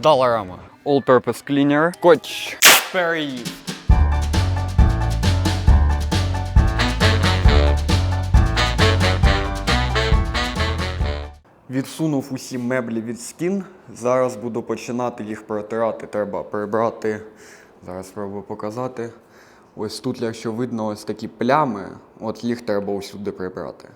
Dollarama. All-purpose cleaner. Скотч. Переїзд. Відсунув усі меблі від стін. Зараз буду починати їх протирати. Треба прибрати. Зараз спробую показати. Ось тут, якщо видно, ось такі плями, от їх треба усюди прибрати.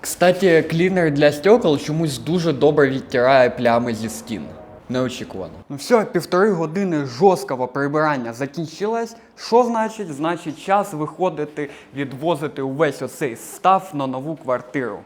Кстати, клінер для стекол чомусь дуже добре відтирає плями зі стін. Неочікувано. Ну все, півтори години жорсткого прибирання закінчилось. Що значить? Значить, час виходити, відвозити увесь оцей став на нову квартиру.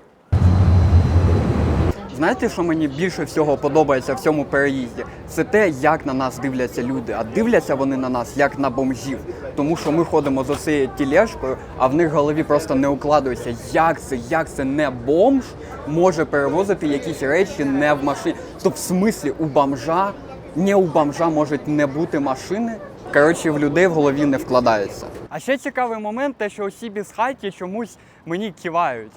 Знаєте, що мені більше всього подобається в цьому переїзді? Це те, як на нас дивляться люди. А дивляться вони на нас як на бомжів. Тому що ми ходимо з оцією тілешкою, а в них в голові просто не укладується, як це, як це не бомж може перевозити якісь речі не в машині. Тобто, в смислі, у бомжа, не у бомжа можуть не бути машини. Коротше, в людей в голові не вкладається. А ще цікавий момент, те, що усі безхайки чомусь мені кивають.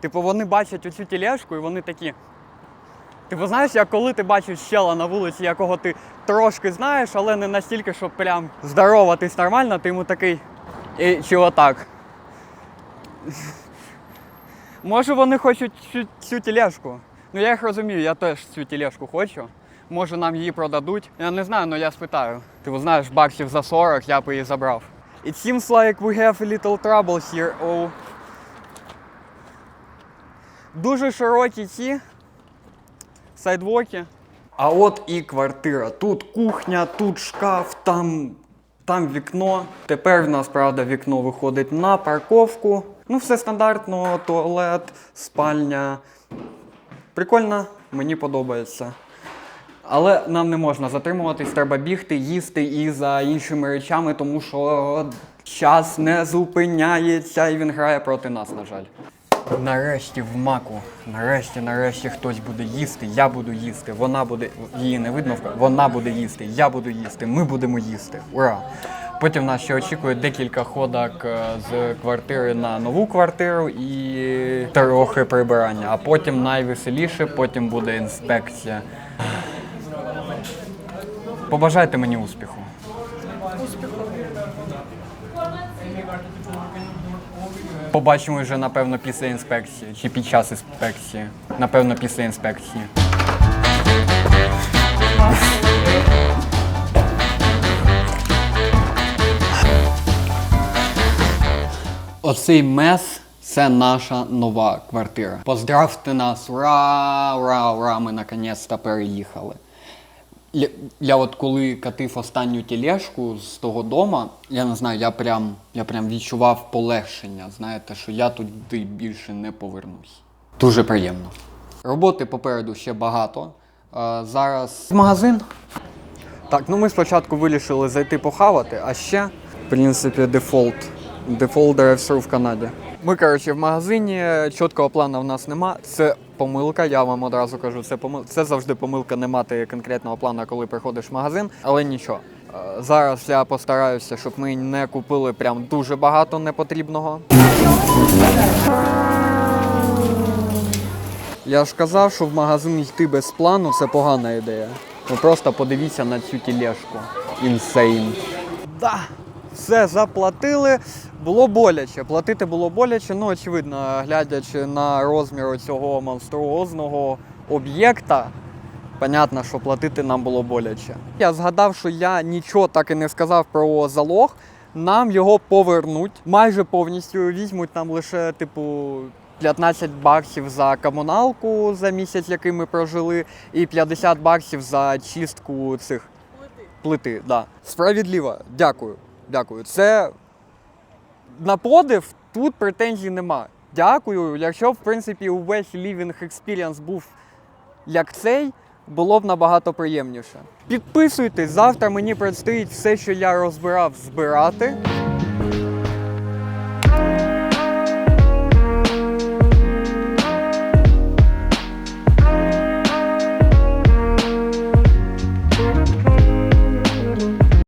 Типу, вони бачать оцю тілешку і вони такі. Типу, знаєш, як коли ти бачиш щела на вулиці, якого ти трошки знаєш, але не настільки, щоб прям здороватись нормально, ти йому такий. І, чи отак. Може вони хочуть цю, цю тележку. Ну я їх розумію, я теж цю тележку хочу. Може нам її продадуть. Я не знаю, але я спитаю. Ти знаєш, баксів за 40 я б її забрав. It seems like we have a little trouble here. Oh. Дуже широкі ці сайдвоки. А от і квартира. Тут кухня, тут шкаф, там, там вікно. Тепер в нас, правда, вікно виходить на парковку. Ну, все стандартно, туалет, спальня. Прикольно, мені подобається. Але нам не можна затримуватись, треба бігти, їсти і за іншими речами, тому що час не зупиняється і він грає проти нас, на жаль. Нарешті в маку. Нарешті, нарешті хтось буде їсти. Я буду їсти. Вона буде. Її не видно. Вона буде їсти. Я буду їсти. Ми будемо їсти. Ура! Потім нас ще очікує декілька ходок е, з квартири на нову квартиру і трохи прибирання. А потім найвеселіше, потім буде інспекція. Побажайте мені успіху. Побачимо вже, напевно, після інспекції чи під час інспекції. Напевно, після інспекції. Оцей мес це наша нова квартира. Поздравте нас! Ура! Ура! Ура! Ми наконець-то переїхали. Я, от коли катив останню тележку з того дома, я не знаю, я прям, я прям відчував полегшення, знаєте, що я туди більше не повернусь. Дуже приємно. Роботи попереду ще багато. Е, зараз магазин. Так, ну ми спочатку вирішили зайти похавати, а ще, в принципі, дефолт. Дефолт драйв-сру в Канаді. Ми, коротше, в магазині, чіткого плану в нас нема. Це помилка, я вам одразу кажу, це помил... це завжди помилка не мати конкретного плану, коли приходиш в магазин, але нічого. Е, Зараз я постараюся, щоб ми не купили прям дуже багато непотрібного. Я ж казав, що в магазин йти без плану це погана ідея. Ви просто подивіться на цю тележку. Інсейн. Да, все заплатили. Було боляче. Платити було боляче, ну очевидно, глядячи на розмір цього монструозного об'єкта. Понятно, що платити нам було боляче. Я згадав, що я нічого так і не сказав про залог. Нам його повернуть майже повністю. Візьмуть нам лише, типу, 15 баксів за комуналку за місяць, який ми прожили, і 50 баксів за чистку цих плити. Да. Справедливо, дякую. Дякую. Це на подив тут претензій нема. Дякую. Якщо, в принципі, увесь living experience був як цей, було б набагато приємніше. Підписуйтесь, завтра мені предстоїть все, що я розбирав, збирати.